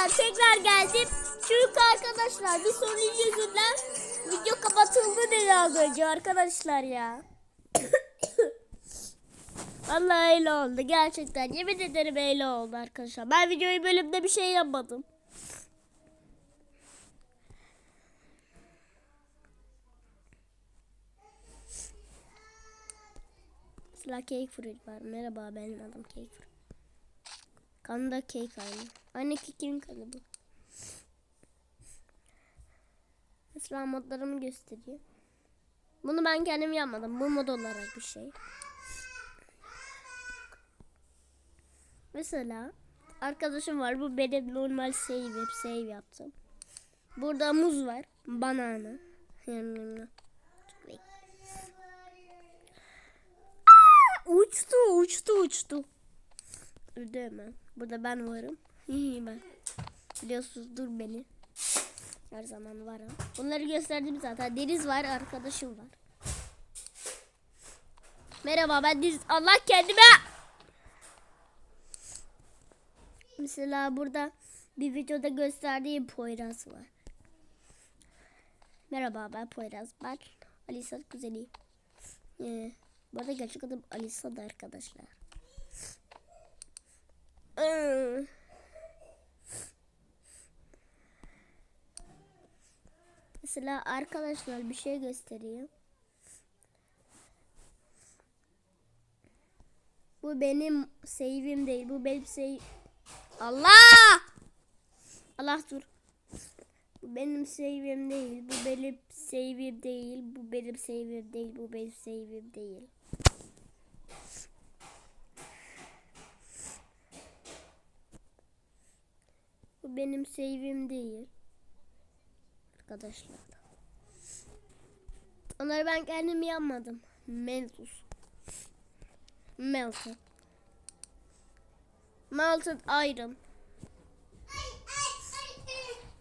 arkadaşlar tekrar geldim. Çünkü arkadaşlar bir sorun yüzünden video kapatıldı dedi az önce arkadaşlar ya. Vallahi öyle oldu gerçekten yemin ederim öyle oldu arkadaşlar. Ben videoyu bölümde bir şey yapmadım. Mesela Cake Fruit var. Merhaba benim adım Cake Fruit. Kanı da cake aynı. Aynı kekin kanı bu. Mesela modlarımı gösteriyor. Bunu ben kendim yapmadım. Bu mod olarak bir şey. Mesela arkadaşım var. Bu benim normal save hep save yaptım. Burada muz var. Banana. Uçtu uçtu uçtu. Öldü. Burada ben varım. ben. Biliyorsunuz dur beni. Her zaman varım. Bunları gösterdim zaten. Deniz var, arkadaşım var. Merhaba ben Deniz. Allah kendime. Mesela burada bir videoda gösterdiğim Poyraz var. Merhaba ben Poyraz. Ben Alisa kuzeniyim. Ee, bu arada gerçek adım Alisa da arkadaşlar. Mesela arkadaşlar bir şey göstereyim. Bu benim save'im değil. Bu benim save... Allah! Allah dur. Bu benim save'im değil. Bu benim save'im değil. Bu benim save'im değil. Bu benim save'im değil. Benim save'im değil. Arkadaşlar. Onları ben kendim yapmadım. Meltus. Melted. Melted iron.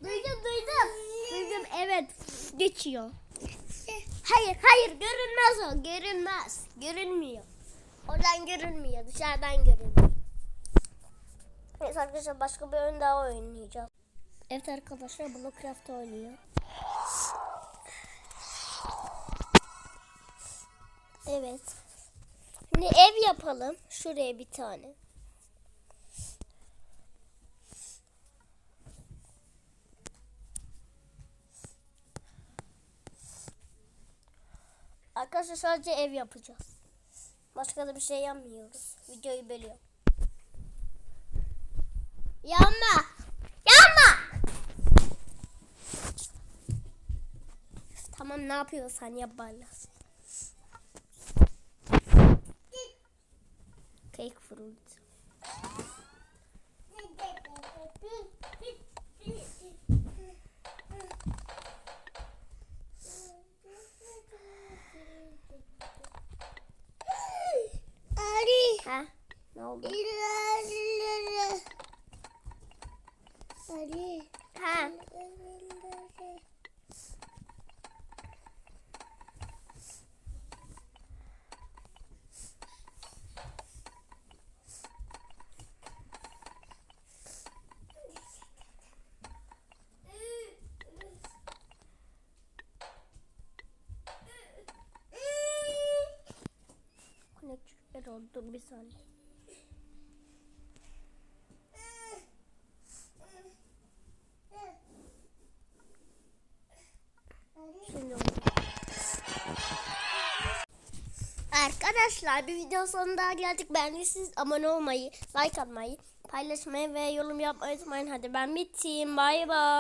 Duydum duydum. Duydum evet. Geçiyor. Hayır hayır görünmez o. Görünmez. Görünmüyor. Oradan görünmüyor. Dışarıdan görünüyor. Neyse arkadaşlar başka bir oyun daha oynayacağız. Evet arkadaşlar Blockcraft oynuyor. Evet. Şimdi ev yapalım. Şuraya bir tane. Arkadaşlar sadece ev yapacağız. Başka da bir şey yapmıyoruz. Videoyu bölüyorum. Yanma! Yanma! Tamam ne yapıyorsan yap bana. Cake fruit. Ali. Ha? Ne oldu? Ali. Ha? Konektörler oldu. Bir saniye. Arkadaşlar bir video sonuna geldik. Beğendiyseniz abone olmayı, like atmayı, paylaşmayı ve yorum yapmayı unutmayın. Hadi ben bittim. Bay bay.